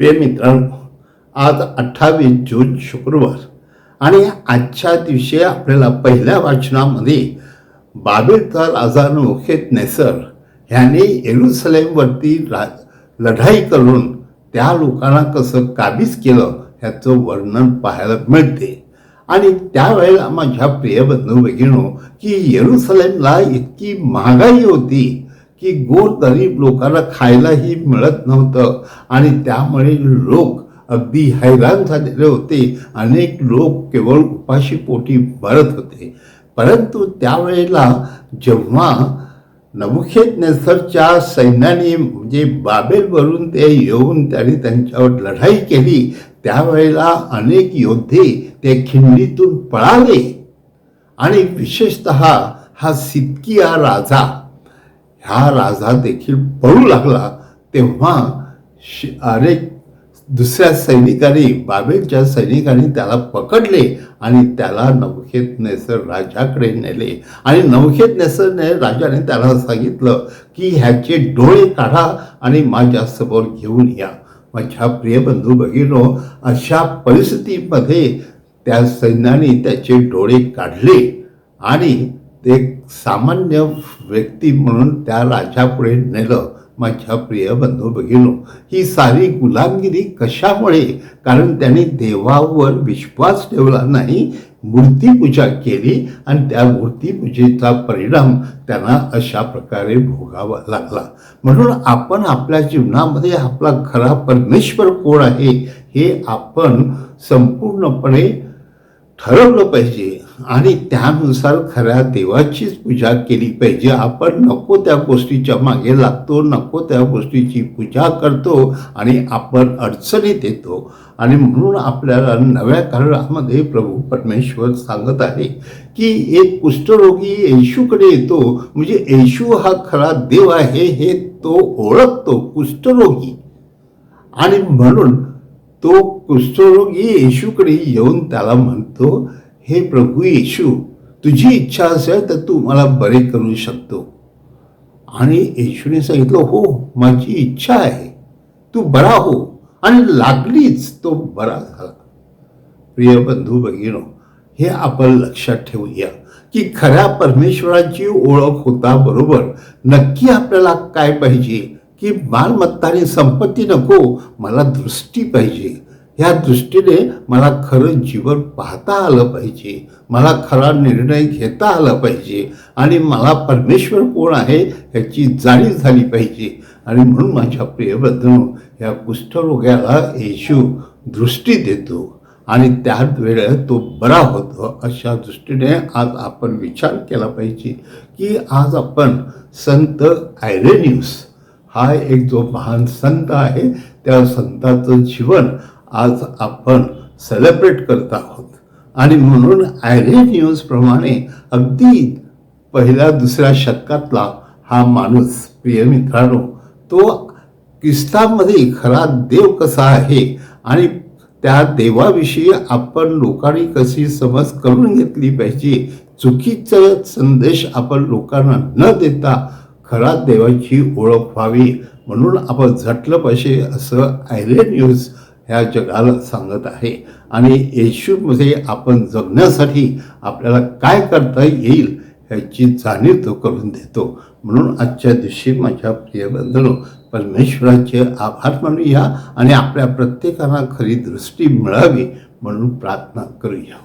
प्रिय मित्रांनो आज अठ्ठावीस जून शुक्रवार आणि आजच्या दिवशी आपल्याला पहिल्या वाचनामध्ये बाबेलचा राजा नोखेत नेसर ह्याने येरुसलेमवरती रा लढाई करून त्या लोकांना कसं काबीज केलं ह्याचं वर्णन पाहायला मिळते. आणि त्यावेळेला माझ्या प्रिय बंधू भगिनो की येरुसलेमला इतकी महागाई होती की गोर गरीब लोकांना खायलाही मिळत नव्हतं. आणि त्यामुळे लोक अगदी हैराण झालेले होते. अनेक लोक केवळ उपाशी पोटी भरत होते. परंतु त्यावेळेला जेव्हा नमुखेत नेसरच्या सैन्याने म्हणजे बाबेलवरून ते येऊन त्यांनी त्यांच्यावर लढाई केली त्यावेळेला अनेक योद्धे ते खिंडीतून पळाले. आणि विशेषत हा सितकिया राजा ह्या राजा देखील पळू लागला तेव्हा श- अनेक दुसऱ्या सैनिकांनी बाबेलच्या सैनिकांनी त्याला पकडले आणि त्याला नवखेत नेसर राजाकडे नेले. आणि नवखेत नेसरने राजाने त्याला सांगितलं की ह्याचे डोळे काढा आणि माझ्यासमोर घेऊन या. माझ्या प्रिय बंधू भगिनो अशा परिस्थितीमध्ये त्या सैन्याने त्याचे डोळे काढले आणि एक सामान्य व्यक्ती म्हणून त्या राजापुढे नेलं. माझ्या प्रिय बंधू भगिनो ही सारी गुलामगिरी कशामुळे? कारण त्याने देवावर विश्वास ठेवला नाही मूर्तीपूजा केली आणि त्या मूर्तीपूजेचा परिणाम त्यांना अशा प्रकारे भोगावा लागला. म्हणून आपण आपल्या जीवनामध्ये आपला खरा परमेश्वर कोण आहे हे आपण संपूर्णपणे ठरवलं पाहिजे. आणि त्यानुसार खऱ्या देवाचीच पूजा केली पाहिजे. आपण नको त्या गोष्टीच्या मागे लागतो नको त्या गोष्टीची पूजा करतो आणि आपण अडचणीत येतो. आणि म्हणून आपल्याला नव्या काळामध्ये प्रभू परमेश्वर सांगत आहे की एक कुष्ठरोगी येशूकडे येतो. म्हणजे येशू हा खरा देव आहे हे तो ओळखतो कुष्ठरोगी. आणि म्हणून तो कुष्ठरोगी येशूकडे येऊन त्याला म्हणतो हे प्रभू येशू तुझी इच्छा असेल तर तू मला बरे करू शकतो. आणि येशूने सांगितलं हो माझी इच्छा आहे. तू बरा हो. आणि लागलीच तो बरा झाला. प्रिय बंधू भगिनो हे आपण लक्षात ठेवूया की खऱ्या परमेश्वराची ओळख होता बरोबर. नक्की आपल्याला काय पाहिजे? की मालमत्ताने संपत्ती नको मला दृष्टी पाहिजे. ह्या दृष्टीने मला खरं जीवन पाहता आलं पाहिजे. मला खरा निर्णय घेता आला पाहिजे. आणि मला परमेश्वर कोण आहे ह्याची जाणीव झाली पाहिजे. आणि म्हणून माझ्या प्रियबंधनो या कुष्ठरोग्याला येशू दृष्टी देतो. आणि त्याच वेळेत तो बरा होतो अशा दृष्टीने आज आपण विचार केला पाहिजे की आज आपण संत आयरेन्यूस हा एक जो महान संत आहे त्या संताचं जीवन आज आपण सेलिब्रेट करत आहोत. आणि म्हणून आयरेनियसप्रमाणे अगदी पहिल्या दुसऱ्या शतकातला हा माणूस प्रिय मित्रांनो तो ख्रिस्तामध्ये खरा देव कसा आहे आणि त्या देवाविषयी आपण लोकांनी कशी समज करून घेतली पाहिजे चुकीचा संदेश आपण लोकांना न देता खरा देवाची ओळख व्हावी म्हणून आपण झटलं पाहिजे असं आयरे न्यूज ह्या जगाला सांगत आहे. आणि येशूमध्ये आपण जगण्यासाठी आपल्याला काय करता येईल ह्याची जाणीव तो करून देतो. म्हणून आजच्या दिवशी माझ्या प्रिय बंधनो परमेश्वराचे आभार मानूया आणि आपल्या प्रत्येकाला खरी दृष्टी मिळावी म्हणून प्रार्थना करूया.